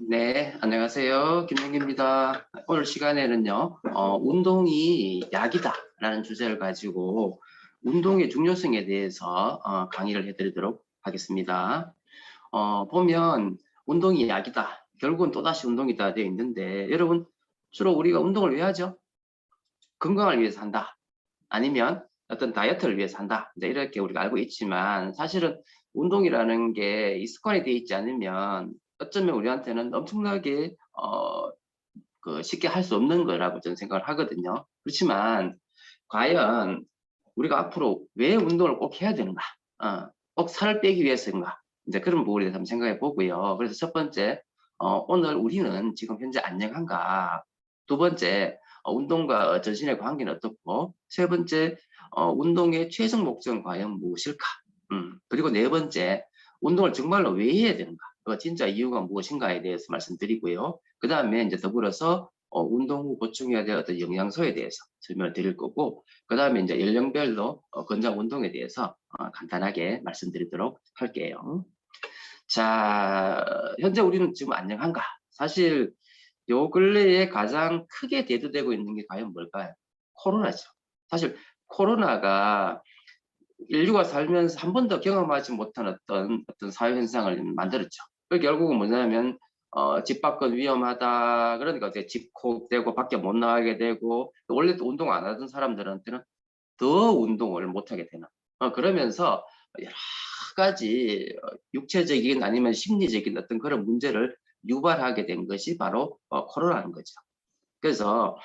네, 안녕하세요. 김영기입니다. 오늘 시간에는요, 어, 운동이 약이다라는 주제를 가지고 운동의 중요성에 대해서 어, 강의를 해드리도록 하겠습니다. 어, 보면 운동이 약이다. 결국은 또다시 운동이다 되어 있는데 여러분 주로 우리가 운동을 왜 하죠? 건강을 위해서 한다. 아니면 어떤 다이어트를 위해서 한다. 이제 이렇게 우리가 알고 있지만 사실은 운동이라는 게 이 습관이 되어 있지 않으면 어쩌면 우리한테는 엄청나게 어, 그 쉽게 할 수 없는 거라고 저는 생각을 하거든요. 그렇지만 과연 우리가 앞으로 왜 운동을 꼭 해야 되는가? 어, 꼭 살을 빼기 위해서인가? 이제 그런 부분에 대해서 한번 생각해 보고요. 그래서 첫 번째, 어, 오늘 우리는 지금 현재 안녕한가? 두 번째, 어, 운동과 전신의 관계는 어떻고? 세 번째, 어, 운동의 최종 목적은 과연 무엇일까? 음, 그리고 네 번째, 운동을 정말로 왜 해야 되는가? 그 진짜 이유가 무엇인가에 대해서 말씀드리고요. 그 다음에 이제 더불어서 어, 운동 후 보충해야 될 어떤 영양소에 대해서 설명을 드릴 거고, 그 다음에 이제 연령별로 어, 건강 운동에 대해서 어, 간단하게 말씀드리도록 할게요. 자, 현재 우리는 지금 안녕한가? 사실 요 근래에 가장 크게 대두되고 있는 게 과연 뭘까요? 코로나죠. 사실 코로나가 인류가 살면서 한 번도 경험하지 못한 어떤 어떤 사회 현상을 만들었죠. 그 결국은 뭐냐면 어, 집 밖은 위험하다. 그러니까 이제 집콕되고 밖에 못 나가게 되고 원래 도 운동 안 하던 사람들한테는 더 운동을 못 하게 되는. 어, 그러면서 여러 가지 어, 육체적인 아니면 심리적인 어떤 그런 문제를 유발하게 된 것이 바로 어, 코로나인 거죠. 그래서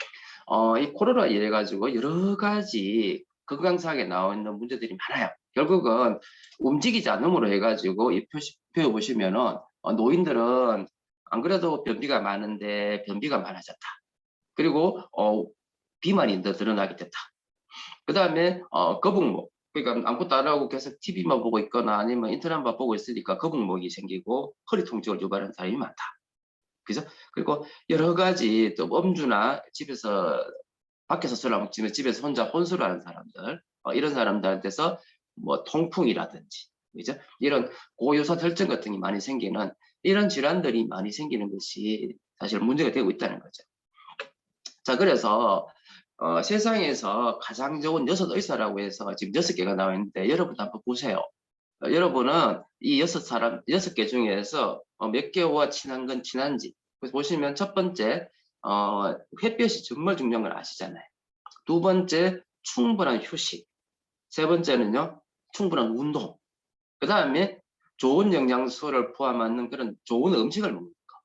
어, 이 코로나 이래 가지고 여러 가지 건강상에 나와 있는 문제들이 많아요. 결국은 움직이지 않음으로 해가지고 이 표시, 표 보시면은 어, 노인들은 안 그래도 변비가 많은데 변비가 많아졌다. 그리고 어, 비만이 더 드러나게 됐다. 그 다음에 어, 거북목. 그러니까 아무것도 안 하고 계속 TV만 보고 있거나 아니면 인터넷만 보고 있으니까 거북목이 생기고 허리 통증을 유발하는 사람이 많다. 그죠? 그리고 여러 가지 또 음주나 집에서 밖에서 술을 먹지만 집에서 혼자 혼술을 하는 사람들 어, 이런 사람들한테서 뭐 통풍이라든지 그죠? 이런 고유산 혈증 같은 게 많이 생기는 이런 질환들이 많이 생기는 것이 사실 문제가 되고 있다는 거죠. 자 그래서 어, 세상에서 가장 좋은 여섯 의사라고 해서 지금 여섯 개가 나와 있는데 여러분 한번 보세요. 어, 여러분은 이 여섯 사람 여섯 개 중에서 어, 몇 개와 친한 건 친한지 그래서 보시면 첫 번째 어, 햇볕이 정말 중요한 걸 아시잖아요. 두 번째 충분한 휴식. 세 번째는요 충분한 운동. 그 다음에 좋은 영양소를 포함하는 그런 좋은 음식을 먹는 거.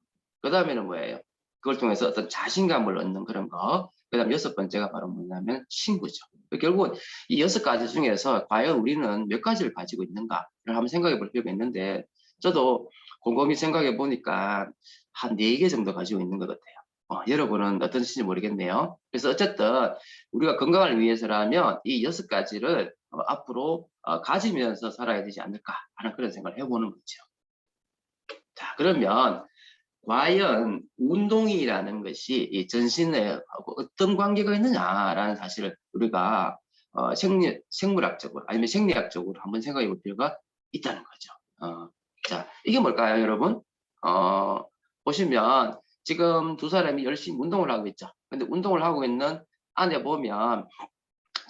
그 다음에는 뭐예요? 그걸 통해서 어떤 자신감을 얻는 그런 거. 그 다음 여섯 번째가 바로 뭐냐면 친구죠. 결국은 이 여섯 가지 중에서 과연 우리는 몇 가지를 가지고 있는가를 한번 생각해 볼 필요가 있는데 저도 곰곰이 생각해 보니까 한 네 개 정도 가지고 있는 것 같아요. 어, 여러분은 어떤지 모르겠네요. 그래서 어쨌든 우리가 건강을 위해서라면 이 여섯 가지를 어, 앞으로 어, 가지면서 살아야 되지 않을까 하는 그런 생각을 해보는 거죠. 자 그러면 과연 운동이라는 것이 이 전신에 어떤 관계가 있느냐라는 사실을 우리가 어, 생리, 생물학적으로 아니면 생리학적으로 한번 생각해 볼 필요가 있다는 거죠. 어, 자 이게 뭘까요 여러분? 어, 보시면 지금 두 사람이 열심히 운동을 하고 있죠. 근데 운동을 하고 있는 안에 보면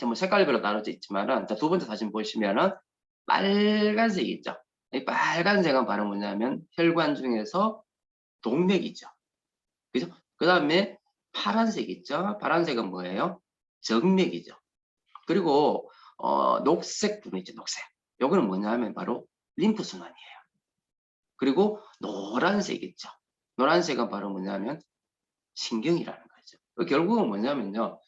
뭐 색깔별로 나눠져 있지만은 두 번째 사진 보시면은 빨간색이 있죠. 이 빨간색은 바로 뭐냐면 혈관 중에서 동맥이죠. 그죠? 그 다음에 파란색 있죠. 파란색은 뭐예요? 정맥이죠. 그리고 어, 녹색 부분 있죠. 녹색. 요거는 뭐냐면 바로 림프 순환이에요. 그리고 노란색 있죠. 노란색은 바로 뭐냐면 신경이라는 거죠. 결국은 뭐냐면요.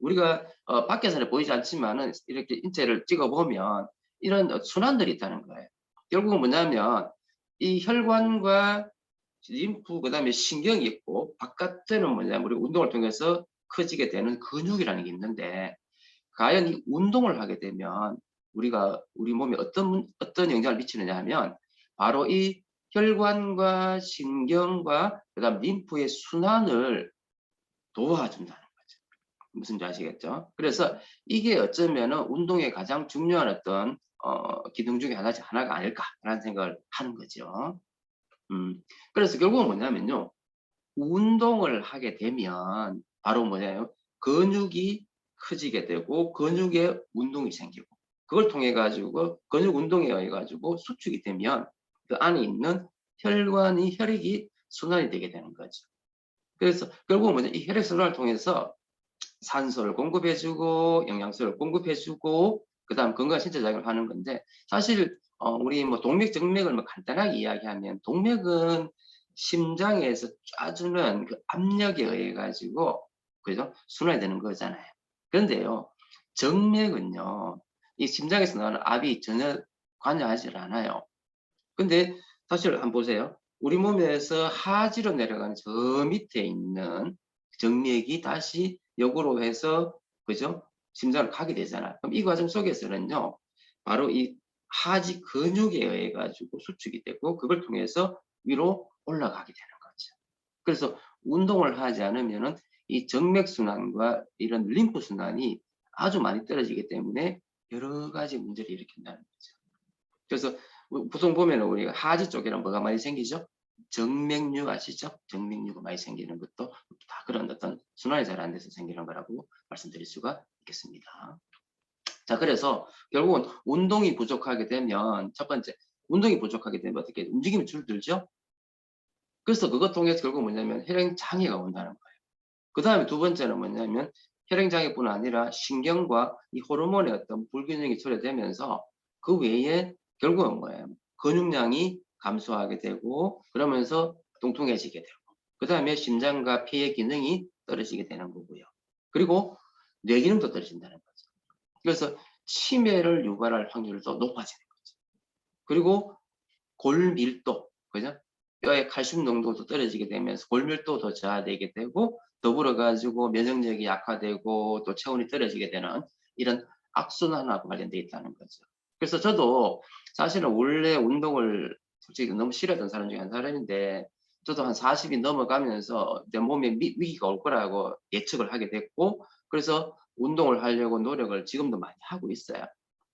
우리가 어, 밖에서는 보이지 않지만은 이렇게 인체를 찍어보면 이런 순환들이 있다는 거예요. 결국은 뭐냐면 이 혈관과 림프 그다음에 신경이 있고 바깥에는 뭐냐면 우리 운동을 통해서 커지게 되는 근육이라는 게 있는데 과연 이 운동을 하게 되면 우리가 우리 몸에 어떤 어떤 영향을 미치느냐 하면 바로 이 혈관과 신경과 그다음 림프의 순환을 도와준다는 거죠. 무슨 지 아시겠죠? 그래서 이게 어쩌면은 운동의 가장 중요한 어떤 어, 기능 중에 하나지 하나가 아닐까라는 생각을 하는 거죠. 음, 그래서 결국은 뭐냐면요. 운동을 하게 되면 바로 뭐냐요. 근육이 커지게 되고 근육에 운동이 생기고 그걸 통해 가지고 근육 운동에 의해 가지고 수축이 되면 그 안에 있는 혈관이 혈액이 순환이 되게 되는 거죠. 그래서 결국은 뭐냐 이 혈액 순환을 통해서 산소를 공급해주고 영양소를 공급해주고 그 다음 건강 신체 작용을 하는 건데 사실 어, 우리 뭐 동맥 정맥을 뭐 간단하게 이야기하면 동맥은 심장에서 쏴주는 그 압력에 의해 가지고 그죠 순환이 되는 거잖아요. 그런데요 정맥은요 이 심장에서 나오는 압이 전혀 관여하지 않아요. 근데 사실 한번 보세요. 우리 몸에서 하지로 내려가는 저 밑에 있는 정맥이 다시 역으로 해서 그죠? 심장을 가게 되잖아요. 그럼 이 과정 속에서는요. 바로 이 하지 근육에 의해 가지고 수축이 되고 그걸 통해서 위로 올라가게 되는 거죠. 그래서 운동을 하지 않으면은 이 정맥 순환과 이런 림프 순환이 아주 많이 떨어지기 때문에 여러 가지 문제를 일으킨다는 거죠. 그래서 보통 보면 우리 가 하지 쪽에는 뭐가 많이 생기죠? 정맥류 아시죠? 정맥류가 많이 생기는 것도 다 그런 어떤 순환이 잘 안 돼서 생기는 거라고 말씀드릴 수가 있겠습니다. 자, 그래서 결국은 운동이 부족하게 되면 첫 번째, 운동이 부족하게 되면 어떻게 움직임이 줄들죠? 그래서 그것 통해서 결국 뭐냐면 혈행 장애가 온다는 거예요. 그 다음에 두 번째는 뭐냐면 혈행 장애뿐 아니라 신경과 이 호르몬의 어떤 불균형이 초래되면서 그 외에 결국은 뭐예요? 근육량이 감소하게 되고 그러면서 뚱뚱해지게 되고 그 다음에 심장과 폐의 기능이 떨어지게 되는 거고요. 그리고 뇌 기능도 떨어진다는 거죠. 그래서 치매를 유발할 확률도 높아지는 거죠. 그리고 골밀도, 그죠? 뼈의 칼슘 농도도 떨어지게 되면서 골밀도도 저하되게 되고 더불어 가지고 면역력이 약화되고 또 체온이 떨어지게 되는 이런 악순환하고 관련되어 있다는 거죠. 그래서 저도 사실은 원래 운동을 솔직히 너무 싫어했던 사람 중에 한 사람인데 저도 한 40이 넘어가면서 내 몸에 미, 위기가 올 거라고 예측을 하게 됐고 그래서 운동을 하려고 노력을 지금도 많이 하고 있어요.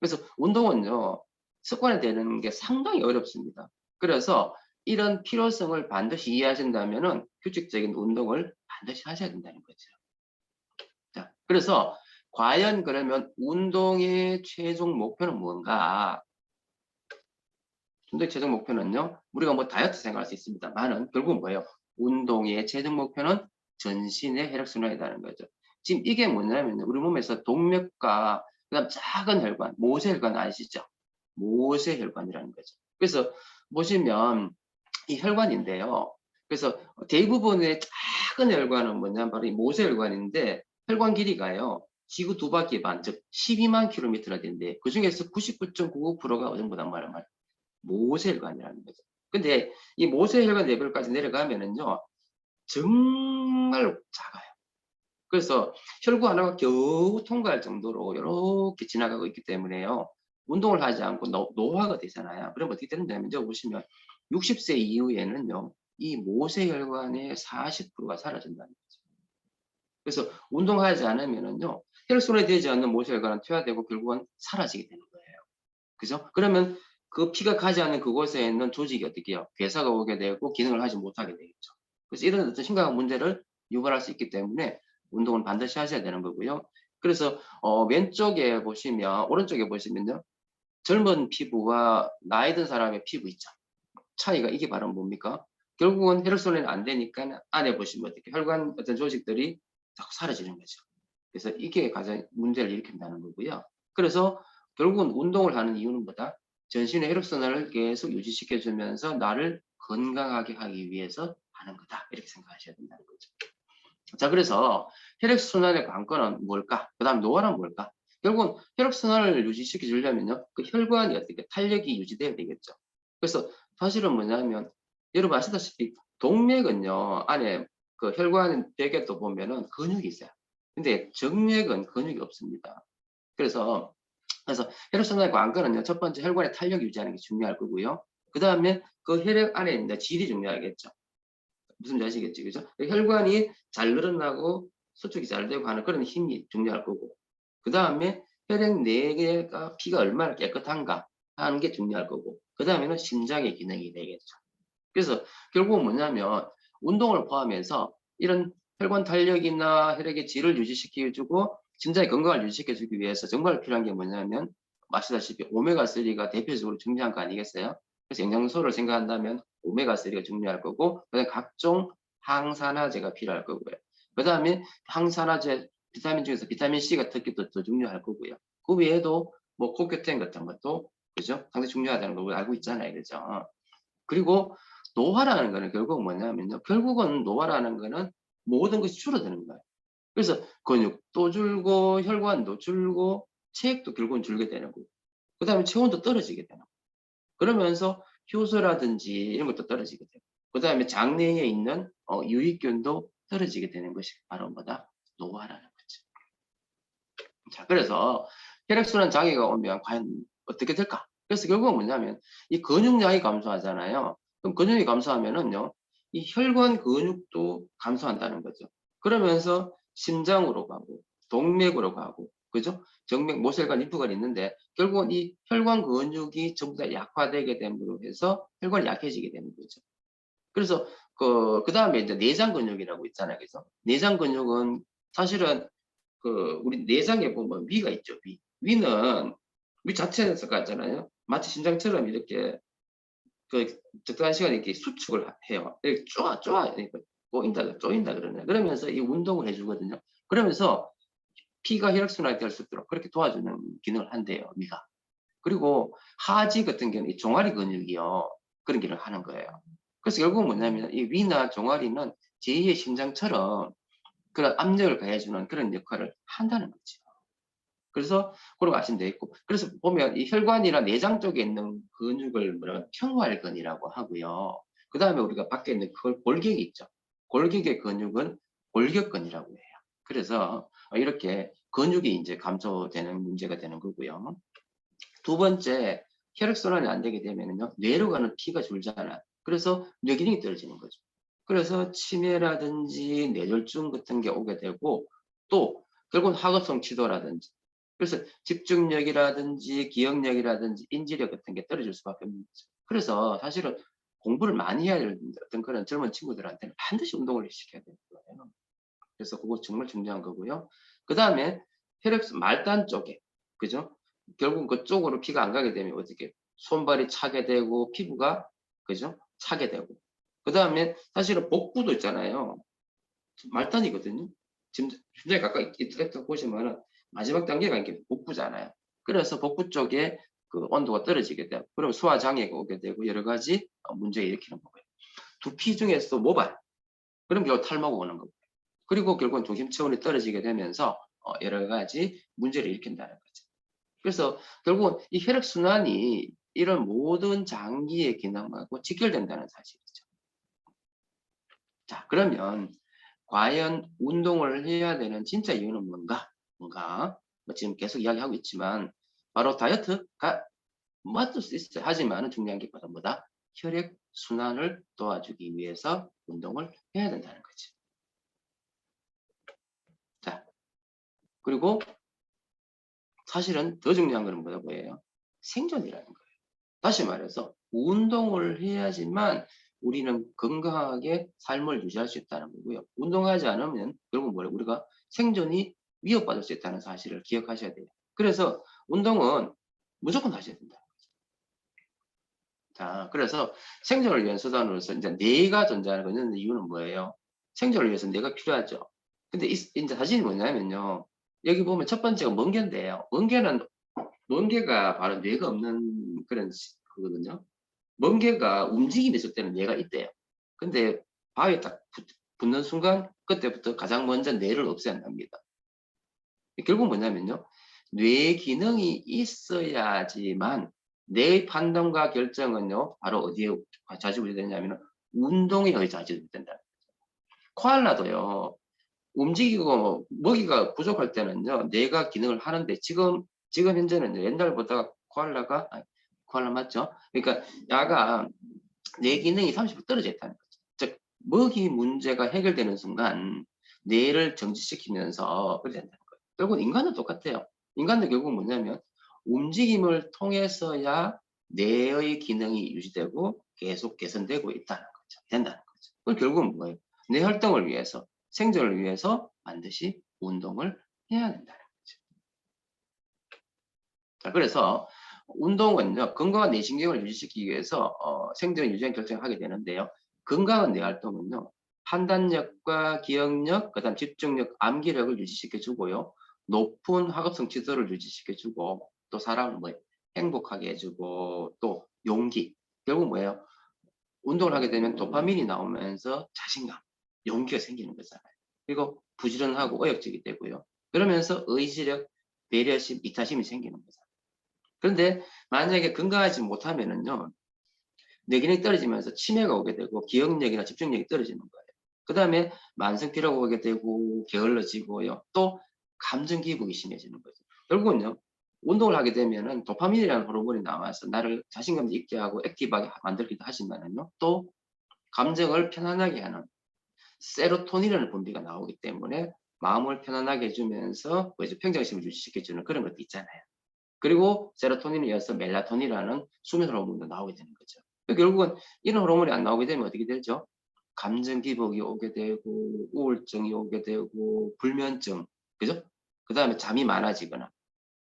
그래서 운동은요 습관이 되는 게 상당히 어렵습니다. 그래서 이런 필요성을 반드시 이해하신다면은 규칙적인 운동을 반드시 하셔야 된다는 거죠. 자, 그래서 과연 그러면 운동의 최종 목표는 뭔가? 운동의 최종 목표는요, 우리가 뭐 다이어트 생각할 수 있습니다만은 결국 뭐예요? 운동의 최종 목표는 전신의 혈액순환이라는 거죠. 지금 이게 뭐냐면 우리 몸에서 동맥과 그다음 작은 혈관, 모세혈관 아시죠? 모세혈관이라는 거죠. 그래서 보시면 이 혈관인데요. 그래서 대부분의 작은 혈관은 뭐냐면 바로 이 모세혈관인데 혈관 길이가요. 지구 두 바퀴 반, 즉 12만 킬로미터나 되는데 그 중에서 99.99%가 어정보단 말은 말 모세혈관이라는 거죠. 근데 이 모세혈관 레벨까지 내려가면은요. 정말 작아요. 그래서 혈구 하나가 겨우 통과할 정도로 이렇게 지나가고 있기 때문에요. 운동을 하지 않고 노, 노화가 되잖아요. 그럼 어떻게 되느냐면 여기 보시면 60세 이후에는요. 이 모세혈관의 40%가 사라진다는 거죠. 그래서 운동하지 않으면은요. 혈액순환이 되지 않는 모세혈관은 퇴화되고 결국은 사라지게 되는 거예요. 그죠? 그러면 그 피가 가지 않는 그곳에 있는 조직이 어떻게 해요? 괴사가 오게 되고 기능을 하지 못하게 되겠죠. 그래서 이런 어떤 심각한 문제를 유발할 수 있기 때문에 운동을 반드시 하셔야 되는 거고요. 그래서 어, 왼쪽에 보시면 오른쪽에 보시면요. 젊은 피부와 나이 든 사람의 피부 있죠. 차이가 이게 바로 뭡니까? 결국은 혈액순환이 안 되니까 안에 보시면 어떻게 혈관 어떤 조직들이 자꾸 사라지는 거죠. 그래서 이게 가장 문제를 일으킨다는 거고요. 그래서 결국은 운동을 하는 이유는 뭐다? 전신의 혈액순환을 계속 유지시켜 주면서 나를 건강하게 하기 위해서 하는 거다. 이렇게 생각하셔야 된다는 거죠. 자, 그래서 혈액순환의 관건은 뭘까? 그 다음 노화는 뭘까? 결국은 혈액순환을 유지시켜 주려면요. 그 혈관이 어떻게 탄력이 유지돼야 되겠죠. 그래서 사실은 뭐냐면 여러분 아시다시피 동맥은요. 안에 그 혈관 또 보면은 근육이 있어요. 근데 정맥은 근육이 없습니다. 그래서 그래서 혈액순환의 관건은요. 첫 번째 혈관의 탄력 유지하는 게 중요할 거고요. 그 다음에 그 혈액 안에 있는 질이 중요하겠죠. 무슨 지 아시겠지, 그죠? 혈관이 잘 늘어나고 수축이 잘 되고 하는 그런 힘이 중요할 거고. 그 다음에 혈액 내가 피가 얼마나 깨끗한가 하는 게 중요할 거고. 그 다음에는 심장의 기능이 되겠죠. 그래서 결국은 뭐냐면 운동을 포함해서 이런 혈관 탄력이나 혈액의 질을 유지시켜주고 심장의 건강을 유지시켜주기 위해서 정말 필요한 게 뭐냐면 아시다시피 오메가3가 대표적으로 중요한 거 아니겠어요? 그래서 영양소를 생각한다면 오메가3가 중요할 거고 그다음에 각종 항산화제가 필요할 거고요. 그 다음에 항산화제 비타민 중에서 비타민 C가 특히 더, 더 중요할 거고요. 그 외에도 뭐 코큐텐 같은 것도 그죠? 상당히 중요하다는 걸 알고 있잖아요. 그죠? 그리고 노화라는 거는 결국 뭐냐면요. 결국은 노화라는 거는 모든 것이 줄어드는 거예요. 그래서 근육도 줄고 혈관도 줄고 체액도 결국은 줄게 되는 거고 그 다음에 체온도 떨어지게 되는 거고 그러면서 효소라든지 이런 것도 떨어지게 되고 그 다음에 장내에 있는 어, 유익균도 떨어지게 되는 것이 바로 뭐다? 노화라는 거죠. 자, 그래서 혈액순환 장애가 오면 과연 어떻게 될까? 그래서 결국은 뭐냐면 이 근육량이 감소하잖아요. 그럼 근육이 감소하면은요, 이 혈관 근육도 감소한다는 거죠. 그러면서 심장으로 가고 동맥으로 가고 그죠? 정맥, 모세혈관, 림프가 있는데 결국은 이 혈관 근육이 전부 다 약화되게 됨으로 해서 혈관이 약해지게 되는 거죠. 그래서 그, 그 다음에 이제 내장 근육이라고 있잖아요. 그래서 내장 근육은 사실은 그 우리 내장에 보면 위가 있죠. 위. 위는 위 자체에서 가잖아요. 마치 심장처럼 이렇게 그 적당한 시간에 이렇게 수축을 해요. 쪼아 쪼아 이렇게 꼬인다 쪼인다 그러냐. 그러면서 이 운동을 해주거든요. 그러면서 피가 혈액순환이 될 수 있도록 그렇게 도와주는 기능을 한대요. 위가. 그리고 하지 같은 경우는 이 종아리 근육이요. 그런 기능을 하는 거예요. 그래서 결국은 뭐냐면 이 위나 종아리는 제2의 심장처럼 그런 압력을 가해주는 그런 역할을 한다는 거죠. 그래서 그렇게 아시면 되겠고 그래서 보면 이 혈관이나 내장 쪽에 있는 근육을 뭐라 평활근이라고 하고요. 그 다음에 우리가 밖에 있는 그 골격이 있죠. 골격의 근육은 골격근이라고 해요. 그래서 이렇게 근육이 이제 감소되는 문제가 되는 거고요. 두 번째 혈액순환이 안 되게 되면요 뇌로 가는 피가 줄잖아. 그래서 뇌 기능이 떨어지는 거죠. 그래서 치매라든지 뇌졸중 같은 게 오게 되고 또 결국은 학업성 치도라든지 그래서 집중력이라든지 기억력이라든지 인지력 같은 게 떨어질 수밖에 없는 거죠. 그래서 사실은 공부를 많이 해야 될 어떤 그런 젊은 친구들한테는 반드시 운동을 시켜야 되는 거예요. 그래서 그거 정말 중요한 거고요. 그 다음에 혈액 말단 쪽에 그죠? 결국 그 쪽으로 피가 안 가게 되면 어떻게 손발이 차게 되고 피부가 그죠? 차게 되고 그 다음에 사실은 복부도 있잖아요. 말단이거든요. 지금 굉장히 가까이 이렇게 보시면은 마지막 단계가 이렇게 복부잖아요. 그래서 복부 쪽에 그 온도가 떨어지게 되고 그럼 소화 장애가 오게 되고 여러 가지 문제를 일으키는 거고요. 두피 중에서 모발 그럼 결국 탈모가 오는 거고요. 그리고 결국은 중심 체온이 떨어지게 되면서 어, 여러 가지 문제를 일으킨다는 거죠. 그래서 결국은 이 혈액 순환이 이런 모든 장기의 기능하고 직결된다는 사실이죠. 자, 그러면 과연 운동을 해야 되는 진짜 이유는 뭔가? 뭔가 뭐 지금 계속 이야기하고 있지만 바로 다이어트가 맞을 수 있어요. 하지만 중요한 게 바로 뭐다? 혈액 순환을 도와주기 위해서 운동을 해야 된다는 거지. 자, 그리고 사실은 더 중요한 것은 뭐다 뭐예요? 생존이라는 거예요. 다시 말해서 운동을 해야지만 우리는 건강하게 삶을 유지할 수 있다는 거고요. 운동하지 않으면 결국 뭐래 우리가 생존이 위협받을 수 있다는 사실을 기억하셔야 돼요. 그래서 운동은 무조건 하셔야 된다. 자, 그래서 생존을 위한 수단으로서 이제 뇌가 존재하는 이유는 뭐예요? 생존을 위해서 뇌가 필요하죠. 근데 이, 이제 사실이 뭐냐면요. 여기 보면 첫 번째가 멍게인데요. 멍게는 멍게가 바로 뇌가 없는 그런 거거든요. 멍게가 움직임이 있을 때는 뇌가 있대요. 근데 바위에 딱 붙 는 순간 그때부터 가장 먼저 뇌를 없애야 합니다. 결국 뭐냐면요. 뇌 기능이 있어야지만 뇌의 판단과 결정은요. 바로 어디에 좌지우지 되냐면 운동에 의해 좌지우지 된다. 코알라도요. 움직이고 먹이가 부족할 때는요. 뇌가 기능을 하는데 지금 지금 현재는 옛날보다 코알라가 아니, 코알라 맞죠? 그러니까 야가 뇌 기능이 30% 떨어져 있다는 거죠. 즉 먹이 문제가 해결되는 순간 뇌를 정지시키면서 그렇게 거예요. 결국 인간도 똑같아요. 인간도 결국 뭐냐면 움직임을 통해서야 뇌의 기능이 유지되고 계속 개선되고 있다는 거죠. 된다는 거죠. 그 결국은 뭐예요? 내 활동을 위해서, 생존을 위해서 반드시 운동을 해야 된다는 거죠. 자, 그래서 운동은요, 건강한 내신경을 유지시키기 위해서 어, 생존 유지한 결정을 하게 되는데요. 건강한 뇌 활동은요, 판단력과 기억력, 그다음 집중력, 암기력을 유지시켜 주고요. 높은 학업성 지도를 유지시켜 주고 또 사람을 뭐 행복하게 해주고 또 용기 결국 뭐예요? 운동을 하게 되면 도파민이 나오면서 자신감, 용기가 생기는 거잖아요. 그리고 부지런하고 의욕적이 되고요. 그러면서 의지력, 배려심, 이타심이 생기는 거잖아요. 그런데 만약에 건강하지 못하면은요, 뇌 기능이 떨어지면서 치매가 오게 되고 기억력이나 집중력이 떨어지는 거예요. 그 다음에 만성 피로가 오게 되고 게을러지고요. 또 감정 기복이 심해지는 거죠. 결국은요, 운동을 하게 되면은 도파민이라는 호르몬이 나와서 나를 자신감 있게 하고 액티브하게 만들기도 하지만은요, 또 감정을 편안하게 하는 세로토닌이라는 분비가 나오기 때문에 마음을 편안하게 해주면서 뭐 이제 평정심을 유지시켜주는 그런 것도 있잖아요. 그리고 세로토닌에 이어서 멜라토닌이라는 수면 호르몬도 나오게 되는 거죠. 결국은 이런 호르몬이 안 나오게 되면 어떻게 되죠? 감정 기복이 오게 되고 우울증이 오게 되고 불면증, 그죠? 그 다음에 잠이 많아지거나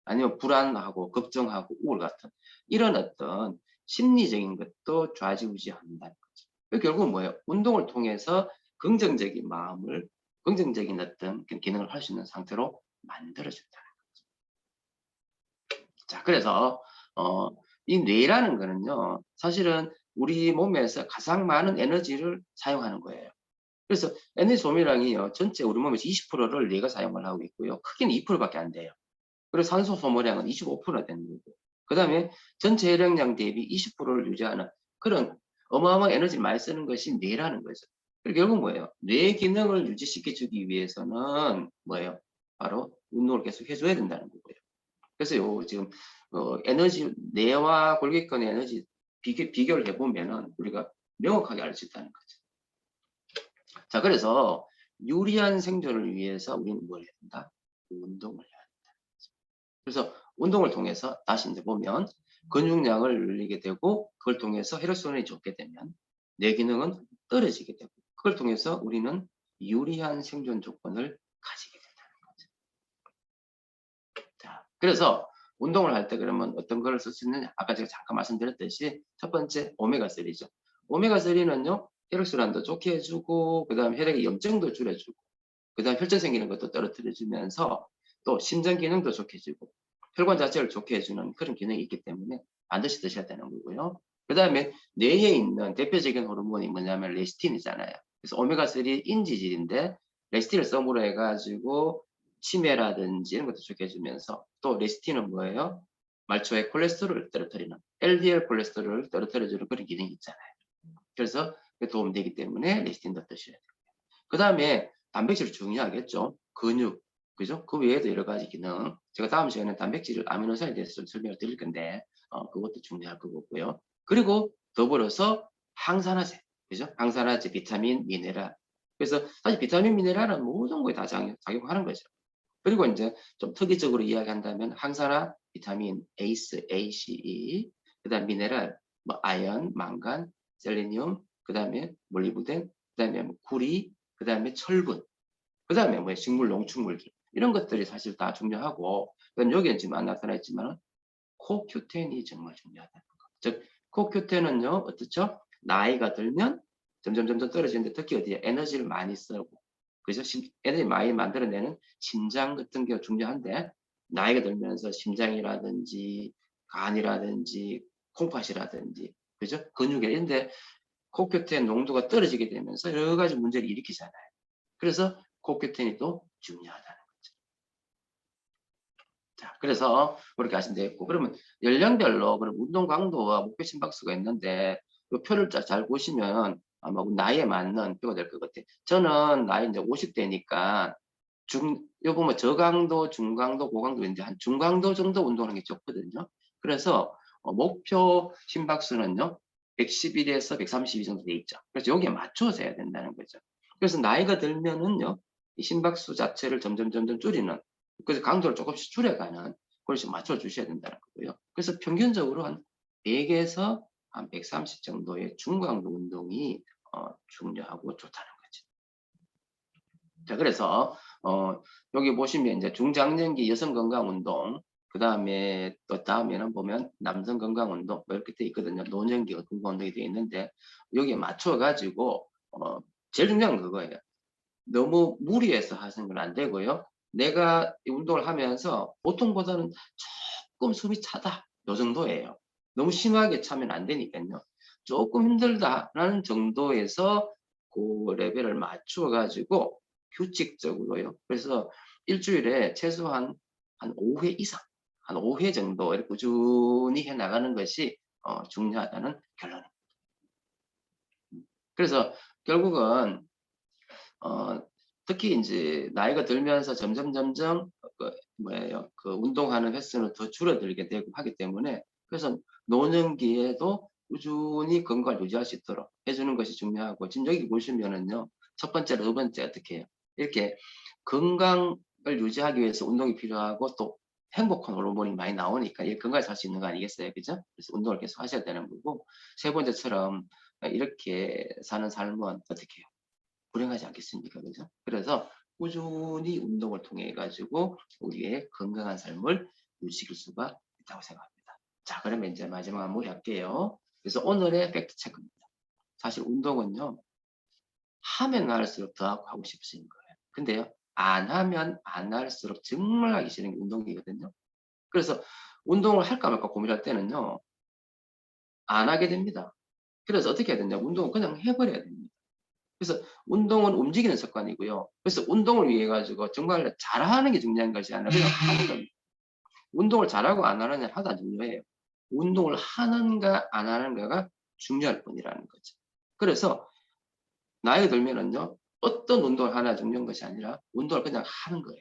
아니면 불안하고 걱정하고 우울 같은 이런 어떤 심리적인 것도 좌지우지한다는 거죠. 결국은 뭐예요? 운동을 통해서 긍정적인 마음을 긍정적인 어떤 그 기능을 할 수 있는 상태로 만들어준다는 거죠. 자, 그래서 어, 이 뇌라는 거는요, 사실은 우리 몸에서 가장 많은 에너지를 사용하는 거예요. 그래서 에너지 소모량이요, 전체 우리 몸에서 20%를 뇌가 사용을 하고 있고요. 크게는 2%밖에 안 돼요. 그리고 산소 소모량은 25%나 되는 거고. 그 다음에 전체 혈액량 대비 20%를 유지하는 그런 어마어마한 에너지를 많이 쓰는 것이 뇌라는 거죠. 그리고 결국 뭐예요? 뇌 기능을 유지시켜주기 위해서는 뭐예요? 바로 운동을 계속 해줘야 된다는 거고요. 그래서 요 지금 어, 에너지 뇌와 골격근의 에너지 비교, 비교를 해보면은 우리가 명확하게 알 수 있다는 거죠. 자, 그래서 유리한 생존을 위해서 우리는 뭘 해야 된다? 운동을 해야 된다. 그래서 운동을 통해서 다시 이제 보면 근육량을 늘리게 되고 그걸 통해서 혈액순환이 좋게 되면 뇌 기능은 떨어지게 되고 그걸 통해서 우리는 유리한 생존 조건을 가지게 된다는 거죠. 자, 그래서 운동을 할 때 그러면 어떤 걸 쓸 수 있느냐? 아까 제가 잠깐 말씀드렸듯이 첫 번째 오메가3죠. 오메가3는요, 혈액순환도 좋게 해주고, 그 다음에 혈액의 염증도 줄여주고, 그 다음에 혈전 생기는 것도 떨어뜨려주면서 또 심장 기능도 좋게 해주고, 혈관 자체를 좋게 해주는 그런 기능이 있기 때문에 반드시 드셔야 되는 거고요. 그 다음에 뇌에 있는 대표적인 호르몬이 뭐냐면 레시틴이잖아요. 그래서 오메가3 인지질인데 레시틴을 썸으로 해가지고 치매라든지 이런 것도 좋게 해주면서 또 레시틴은 뭐예요? 말초의 콜레스테롤을 떨어뜨리는 LDL 콜레스테롤을 떨어뜨려주는 그런 기능이 있잖아요. 그래서 도움되기 때문에 레시틴도 드셔야 돼요. 그 다음에 단백질 중요하겠죠. 근육, 그죠? 그 외에도 여러 가지 기능. 제가 다음 시간에 단백질 아미노산에 대해서 좀 설명을 드릴 건데 어, 그것도 중요할 거고요. 그리고 더불어서 항산화제, 그죠? 항산화제, 비타민, 미네랄. 그래서 사실 비타민, 미네랄은 모든 거에 다 작용하는 거죠. 그리고 이제 좀 특이적으로 이야기한다면 항산화, 비타민, 에이스, A, C, E, 그다음 미네랄, 뭐 아연, 망간, 셀레니움, 그 다음에 몰리브덴, 그 다음에 뭐 구리, 그 다음에 철분, 그 다음에 뭐 식물 농축물질 이런 것들이 사실 다 중요하고 그다음 여기에 지금 안 나타나 있지만 코큐텐이 정말 중요하다는 거. 즉 코큐텐은요 어떻죠? 나이가 들면 점점 점점 떨어지는데 특히 어디에 에너지를 많이 쓰고 그래서 에너지 많이 만들어내는 심장 같은 게 중요한데 나이가 들면서 심장이라든지 간이라든지 콩팥이라든지 그죠 근육에 있는데 코큐텐 농도가 떨어지게 되면서 여러 가지 문제를 일으키잖아요. 그래서 코큐텐이 또 중요하다는 거죠. 자, 그래서 그렇게 하시면 되겠고 그러면 연령별로 그럼 운동 강도와 목표 심박수가 있는데 이 표를 잘 보시면 아마 나이에 맞는 표가 될 것 같아요. 저는 나이 이제 50대니까 중, 요 보면 저강도, 중강도, 고강도 인데 한 중강도 정도 운동하는 게 좋거든요. 그래서 어, 목표 심박수는요, 111에서 132 정도 돼 있죠. 그래서 여기에 맞춰서 해야 된다는 거죠. 그래서 나이가 들면은요, 이 심박수 자체를 점점 점점 줄이는, 그래서 강도를 조금씩 줄여가는 그걸 좀 맞춰 주셔야 된다는 거고요. 그래서 평균적으로 한 100에서 한 130 정도의 중강도 운동이 어, 중요하고 좋다는 거죠. 자, 그래서 어, 여기 보시면 이제 중장년기 여성 건강 운동, 그 다음에 또 다음에는 보면 남성 건강 운동 뭐 이렇게 돼 있거든요. 노년기 건강 운동이 돼 있는데 여기에 맞춰 가지고 어, 제일 중요한 건 그거예요. 너무 무리해서 하시는 건 안 되고요. 내가 이 운동을 하면서 보통보다는 조금 숨이 차다. 요 정도예요. 너무 심하게 차면 안 되니까요. 조금 힘들다라는 정도에서 그 레벨을 맞추어 가지고 규칙적으로요. 그래서 일주일에 최소한 한 5회 이상, 한 5회 정도 이렇게 꾸준히 해 나가는 것이 어, 중요하다는 결론입니다. 그래서 결국은 어, 특히 이제 나이가 들면서 점점 점점 그 뭐예요 그 운동하는 횟수는 더 줄어들게 되고 하기 때문에 그래서 노년기에도 꾸준히 건강을 유지할 수 있도록 해주는 것이 중요하고 지금 여기 보시면은요 첫 번째로 두 번째 어떻게 해요 이렇게 건강을 유지하기 위해서 운동이 필요하고 또 행복한 호르몬이 많이 나오니까 이 건강에 살수 있는 거 아니겠어요 그죠 그래서 운동을 계속 하셔야 되는 거고 세 번째처럼 이렇게 사는 삶은 어떻게 해요 불행하지 않겠습니까? 그죠? 그래서 꾸준히 운동을 통해 가지고 우리의 건강한 삶을 유지할 수가 있다고 생각합니다. 자, 그러면 이제 마지막 마무리 할게요. 그래서 오늘의 팩트 체크입니다. 사실 운동은요, 하면 할수록 더 하고 싶으신 거예요. 근데요, 안 하면 안 할수록 정말 하기 싫은 게 운동이거든요. 그래서 운동을 할까 말까 고민할 때는요, 안 하게 됩니다. 그래서 어떻게 해야 되냐? 운동을 그냥 해버려야 됩니다. 그래서 운동은 움직이는 습관이고요. 그래서 운동을 위해 가지고 정말 잘하는 게 중요한 것이 아니라 그냥 하는 겁니다. 운동을 잘하고 안 하느냐 하나도 중요해요. 운동을 하는가 안 하는가가 중요할 뿐이라는 거죠. 그래서 나이가 들면은요 어떤 운동을 하나 중요한 것이 아니라 운동을 그냥 하는 거예요.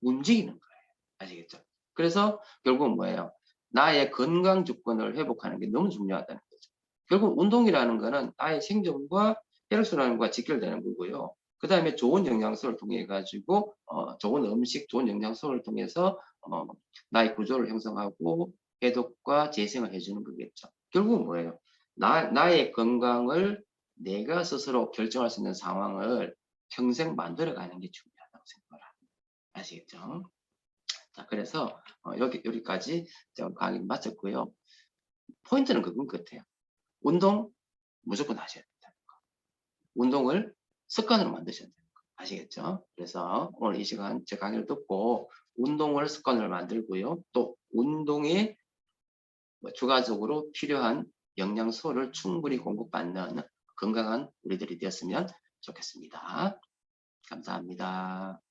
움직이는 거예요. 아시겠죠? 그래서 결국은 뭐예요? 나의 건강 조건을 회복하는 게 너무 중요하다는 거죠. 결국 운동이라는 거는 나의 생존과 혈액순환과 직결되는 거고요. 그 다음에 좋은 영양소를 통해 가지고 어, 좋은 음식, 좋은 영양소를 통해서 어, 나의 구조를 형성하고 해독과 재생을 해주는 거겠죠. 결국은 뭐예요? 나, 나의 건강을 내가 스스로 결정할 수 있는 상황을 평생 만들어가는 게 중요하다고 생각을 합니다. 아시겠죠? 자, 그래서 어, 여기 여기까지 강의 마쳤고요. 포인트는 그건 같아요. 운동 무조건 하셔야 돼요. 운동을 습관으로 만드셔야 돼요. 아시겠죠? 그래서 오늘 이 시간 제 강의를 듣고 운동을 습관을 만들고요. 또 운동에 뭐 추가적으로 필요한 영양소를 충분히 공급받는 건강한 우리들이 되었으면 좋겠습니다. 감사합니다.